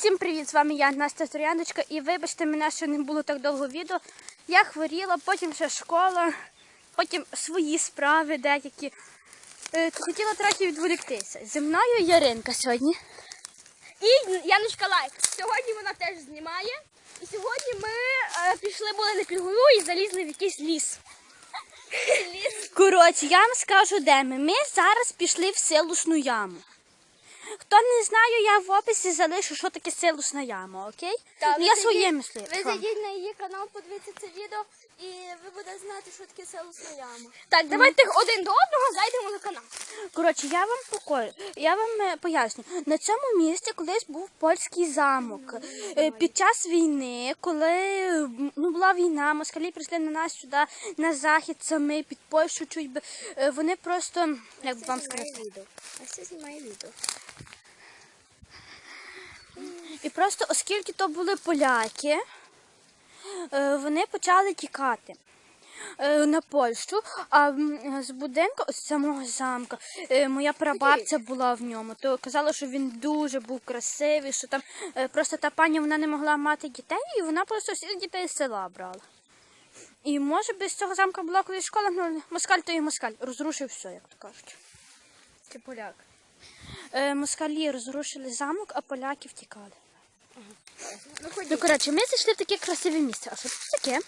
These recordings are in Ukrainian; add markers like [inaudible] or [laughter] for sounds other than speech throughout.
Всім привіт! З вами я, Настя Трояндочка, і вибачте мене, що не було так довго відео. Я хворіла, потім ще школа, потім свої справи деякі. Е, Хотіла трохи відволіктися. Зі мною Яринка сьогодні. І Яночка Лайк. Сьогодні вона теж знімає. І сьогодні ми е, пішли були на пігулу і залізли в якийсь ліс. Коротше, я вам скажу, де ми. Ми зараз пішли в силушну яму. Хто не знає, я в описі залишу, що таке силушна яма, окей? Та, ви я зайдіть- своє мислю. Ви зайдіть на її канал, подивіться це відео, і ви будете знати, що таке село Яма. Так, давайте один до одного зайдемо на канал. Коротше, я вам покою, я вам е, поясню. На цьому місці колись був польський замок. Е, Під час війни, коли ну, була війна, москалі прийшли на нас сюди, на захід саме, під Польщу чуть би. е, Вони просто, як би вам сказати, відео. А все знімає відео. І просто оскільки то були поляки, е, вони почали тікати. е, На Польщу, а з будинку ось самого замка е, моя прабабця була в ньому. То казала, що він дуже був красивий, що там просто та пані вона не могла мати дітей, і вона просто всіх дітей з села брала. І може без цього замка була колись школа, ну москаль то і москаль, розрушив все, як то кажуть. Це поляк. Москалі розрушили замок, а поляки втікали. Ну. Ну, коротше, ми зайшли в таке красиве місце. А що це таке?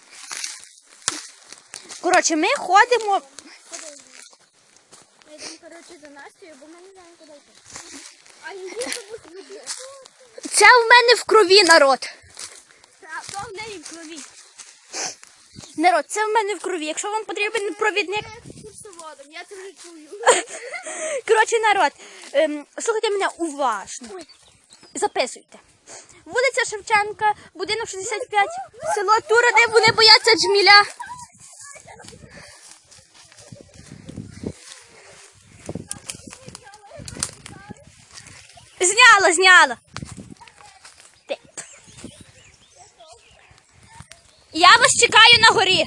Коротше, ми ходимо. Ми йдемо, коротше, за Настю, бо ми не знаємо, куди йти. А її забудь Це в мене в крові народ. То в неї в крові. Народ, це в мене в крові. Якщо вам потрібен провідник. Я це вже чую. Коротше, народ, ем, слухайте мене уважно. Записуйте. Вулиця Шевченка, будинок 65, село Тура, де вони бояться джміля. Зняла, зняла. Я вас чекаю на горі.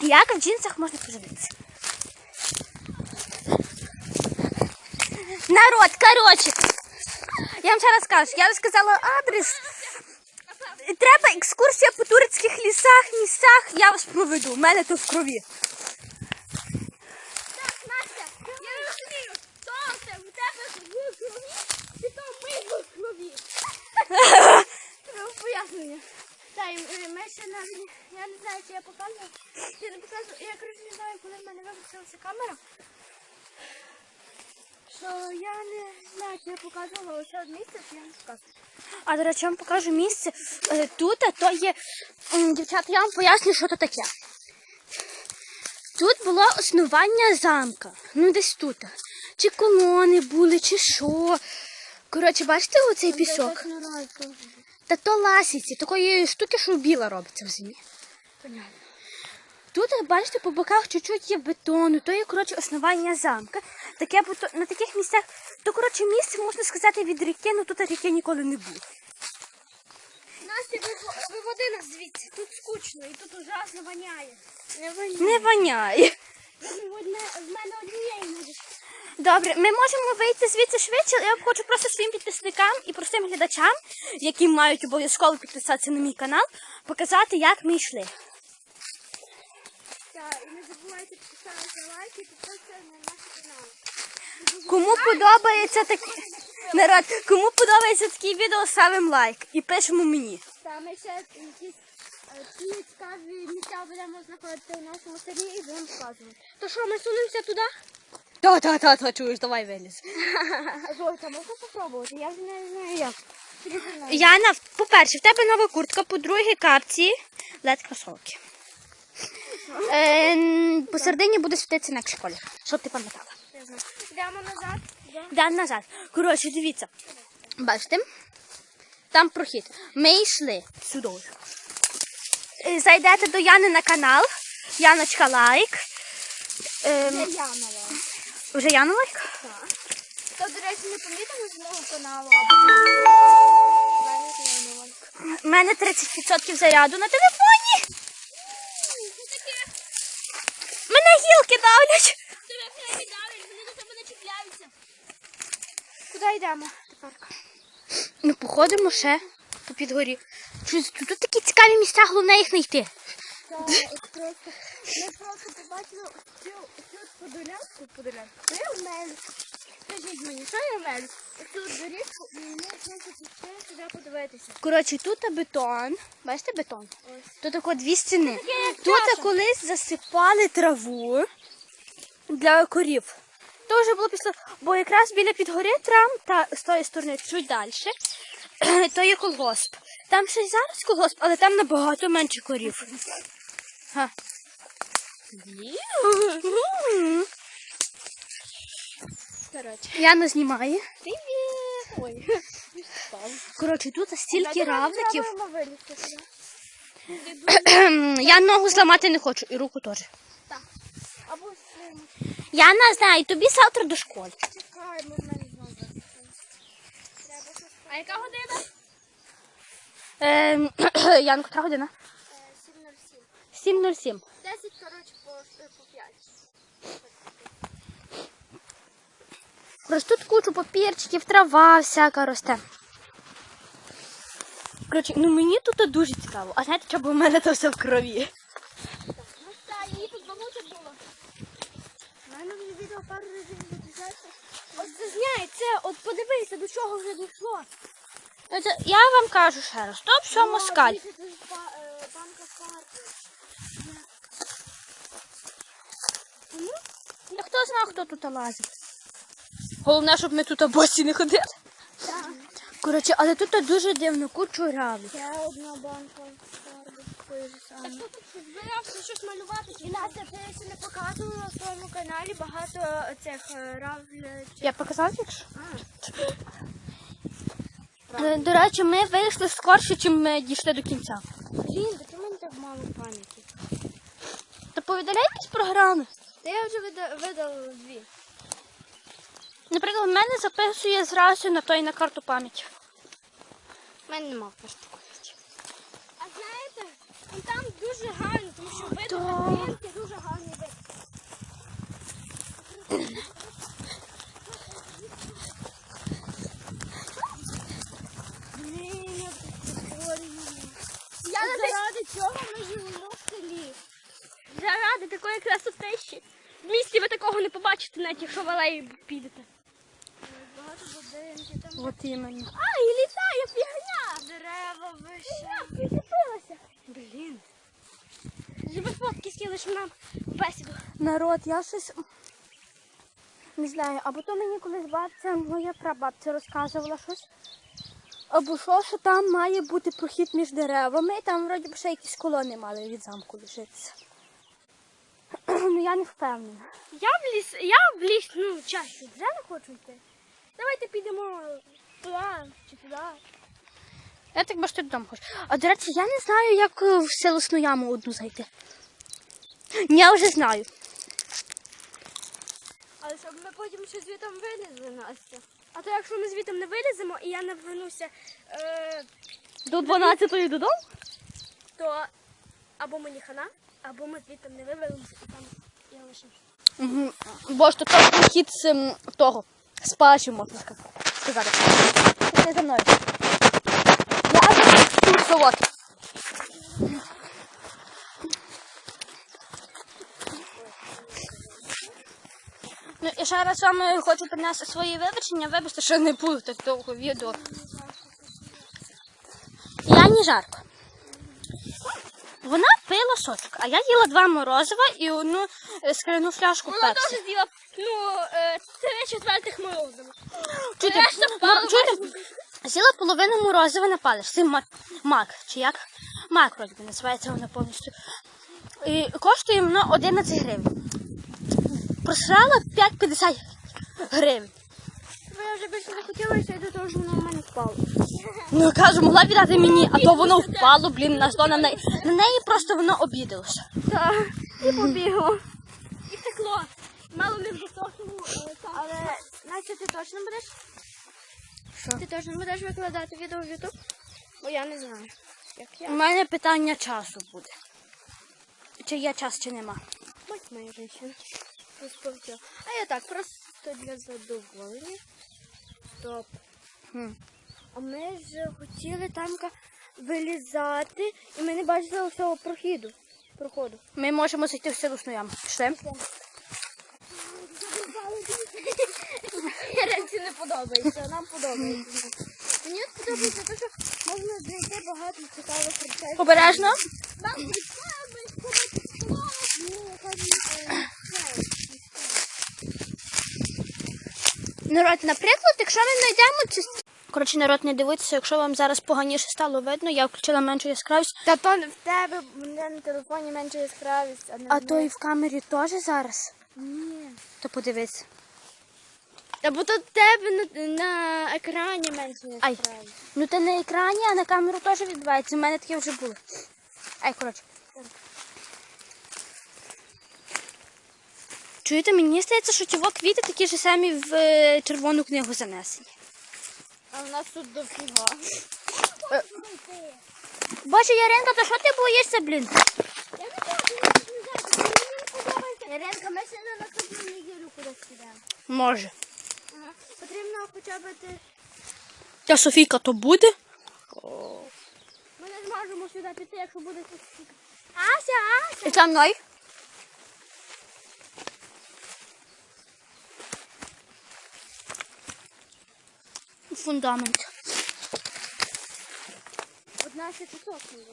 Як в джинсах можна поживитися? Народ, коротше. Я вам ще раз кажу, я вам сказала адрес. Треба екскурсія по турецьких лісах, місцях, я вас проведу. У мене то в крові. Так, я не розумію, то в тебе в крові, чи крові? Пояснення. Та, і, е, ми ще навіть, я не знаю, чи я показувала. Я не показувала, я, коротше, не знаю, коли в мене виключилася камера. Що я не знаю, чи я показувала ось одне місце, чи я не показувала. А до речі, я вам покажу місце. Е, Тут а то є. Дівчата, я вам поясню, що то таке. Тут було основання замка. Ну, десь тут. Чи колони були, чи що. Коротше, бачите оцей пісок? Та то ласіці, такої штуки, що біла робиться в зимі. Понятно. Тут, бачите, по боках чуть-чуть є бетону, то є коротше основання замка. Таке на таких місцях, то коротше місце можна сказати від ріки, ну тут ріки ніколи не було. Настя, ви- виводи нас звідси. Тут скучно і тут ужасно воняє. Не воняє. Не воняє. Ну, в мене однієї не Добре, ми можемо вийти звідси швидше. але Я хочу просто своїм підписникам і простим глядачам, які мають обов'язково підписатися на мій канал, показати, як ми йшли. Так, і не забувайте підписатися на лайк і підписатися на наш канал. Кому подобається такі народ, кому подобається такі відео, ставимо лайк і пишемо мені. Та ми ще якісь е, ці цікаві місця будемо знаходити в нашому селі і будемо показувати. То що, ми сунемося туди? Та-та-та, чуєш, давай виліз. [laughs] Жовта, можна попробувати? Я вже не знаю як. Яна, по-перше, в тебе нова куртка, по-друге, капці, лед кросовки. Е, посередині буде світитися інакше колір, щоб ти пам'ятала. Йдемо назад. Йдемо назад. Коротше, дивіться. Бачите? Там прохід. Ми йшли сюди. Е, Зайдете до Яни на канал. Яночка лайк. Ем, Це я мала. вже Яна лайк? Так. То, до речі, не помітили з мого каналу, або мене не. У мене 30% заряду на телефоні. Це таке. Мене гілки. Тебе давить, вони до тебе не чіпляються. Куди йдемо тепер? Ну, походимо ще по підгорі. Щось тут такі цікаві місця, головне їх знайти. Просто. Ми просто побачили цю, подолянку, подолянку. Я вмелю? Скажіть мені, що я вмелю? Цю доріжку, і мені хочеться сюди подивитися. Коротше, тут бетон. Бачите бетон? Ось. Тут тако дві стіни. Тут колись засипали траву для корів. То вже було після, бо якраз біля підгори трам та з тої сторони чуть далі, [clears throat] то є колгосп. Там ще й зараз колгосп, але там набагато менше корів. Га. Коротше. Яна знімає. Привіт! Ой. Коротше, тут стільки сюди. [clears throat] Я ногу зламати не хочу, і руку теж. Я не знаю, тобі завтра до школи. Чекаємо, мене знову. А яка година? Ем, [clears throat] Ян, котра година? 7.07. 7.07. 10, коротше, по, по 5. Просто тут кучу папірчиків, трава всяка росте. Коротше, ну мені тут дуже цікаво. А знаєте, бо в мене то все в крові? Ну так, її тут багато було. У мене вже відео пару разів От це зняй, це, от подивися, до чого вже дійшло. Ну, це- Я вам кажу ще раз, то все москаль. Е. Та хто знає, хто тут лазить. Головне, щоб ми тут босі не ходили. Коротше, але тут дуже дивно, кучу равлів. Ще одна банка такої ж хто збирався щось малювати? І Настя, ти ще не показувала в своєму каналі багато цих е, равлів. Я показав якщо? Е, До речі, ми вийшли скорше, ніж ми дійшли до кінця. блін, у мене так мало пам'яті. Та повідаляй якісь програми. Та я вже видала дві. Наприклад, в мене записує зразу на той на карту пам'яті. У мене нема просто ну, там дуже гарно, тому що видно картинки, дуже гарний вид. Я заради цього ми живемо в селі. Заради такої красотищі. В місті ви такого не побачите, навіть якщо в алеї підете. Багато будинків, там От іменно. а, і літає фігня! Дерева вище. Причепилася. Блін. Живи фотки скинеш нам бесіду. Народ, я щось не знаю, або то мені колись бабця, моя прабабця розказувала щось. Або що, що там має бути прохід між деревами, і там вроді б ще якісь колони мали від замку лишитися. [clears throat] Ну я не впевнена. Я в ліс, я в ліс, ну, чаще, вже не хочу йти. Давайте підемо туди чи туди. Я так бачу, ти додому хочу. А до речі, я не знаю, як е, в селосну яму одну зайти. Я вже знаю. Але щоб ми потім ще звітом вилізли, Настя. А то якщо ми звітом не виліземо і я навернуся, е, До 12-ї додому? то або мені хана, або ми звітом не вивелимося і там я лишимся. Угу. Бо ж то там прохід з ем, того, з паші, можна ска- сказати. Пішли за мною. Я тут совок. Ще раз вам хочу принести свої вибачення. Вибачте, що не було так довго відео. Я не жарко. Вона пила сочок, а я їла два морозива і одну е, скляну фляжку Вона пепсі. теж з'їла, ну, е, три четвертих морозива. Решта впала мор- чуєте, з'їла половину морозива на паличці, мак, мак, чи як? Мак, вроді називається вона повністю. І коштує воно 11 гривень. Просрала 5,50 гривень. Бо я вже більше не хотілося і до того, що воно в мене впало. Ну, кажу, могла віддати мені, а то воно впало, блін, на зло на неї. На неї просто воно обідалося. Так, і побігло. І втекло. Мало не в високому. Але, Настя, ти точно будеш? Що? Ти точно будеш викладати відео в YouTube? Бо я не знаю. Як У мене питання часу буде. Чи є час, чи нема. Мать моя женщина. Розповіла. А я так, просто для задоволення. Стоп. Хм. А ми ж хотіли там вилізати, і ми не бачили всього прохіду. Проходу. Ми можемо зайти в силусну яму. Пішли. [laughs] Ренці не подобається, нам подобається. Мені от подобається те, що можна знайти багато цікавих речей. Обережно. Нам прикольно, Ні, яка не Народ, наприклад, якщо ми знайдемо ці... Коротше, народ, не дивіться, якщо вам зараз поганіше стало видно, я включила меншу яскравість. Та то в тебе в мене на телефоні менше яскравість, а не А то і в камері теж зараз. Ні. То подивись. Та бо то в тебе на, на екрані менше Ай. Ну ти на екрані, а на камеру теж відбувається. У мене таке вже було. Ай, коротше. Чуєте, мені здається, що ті квіти такі ж самі в е, червону книгу занесені. А в нас тут дофіга. Боже, Яринка, то що ти боїшся, блін? Я не знаю, не не. Яринка, ми ще на наступну неділю кудись підемо. Може. Ага. Потрібно хоча б ти... Та Софійка то буде? Ми не зможемо сюди піти, якщо буде тут. Ася, Ася! І за мною? Фундамент. Одна ще кусок не є.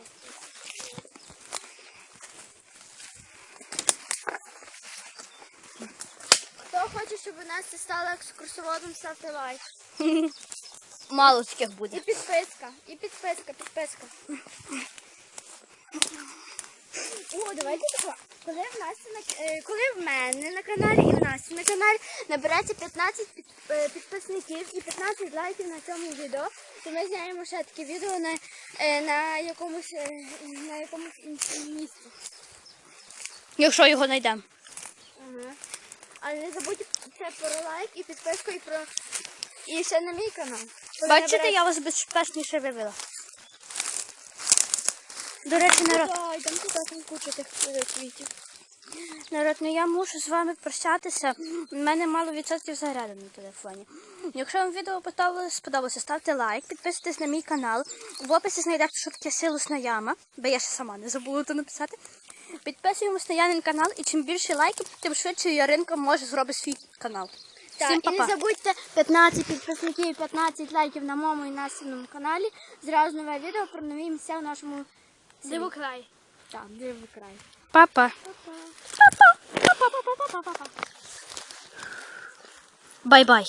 Хто хоче, щоб Настя стала екскурсоводом, ставте лайк. [laughs] Мало таких І підписка, і підписка, підписка. Давайте так. Коли в Насті на е, коли в мене на каналі і в Насті на каналі набереться 15 під, е, підписників і 15 лайків на цьому відео, то ми знімемо ще таке відео на, е, на якомусь на якомусь іншому місці. Якщо його знайдемо. Ага. Але не забудьте ще про лайк і підписку і про і ще на мій канал. Коли Бачите, набереться- я вас безпечніше вивела. До речі, народ, Ой, там туди там куча тих квітів. народ, ну я мушу з вами прощатися. У мене мало відсотків заряду на телефоні. Якщо вам відео сподобалося, сподобалося, ставте лайк, підписуйтесь на мій канал. В описі знайдете, що таке силусна яма, бо я ще сама не забула то написати. Підписуємось на Янин канал, і чим більше лайків, тим швидше Яринка може зробити свій канал. Так, Всім і не па-па. забудьте 15 підписників і 15 лайків на моєму і Настіному каналі. Зразу нове відео про нові місця в нашому Дивокрай. Так, дивокрай. Папа. Па-па. Па-па-па-па-па-па. Бай-бай.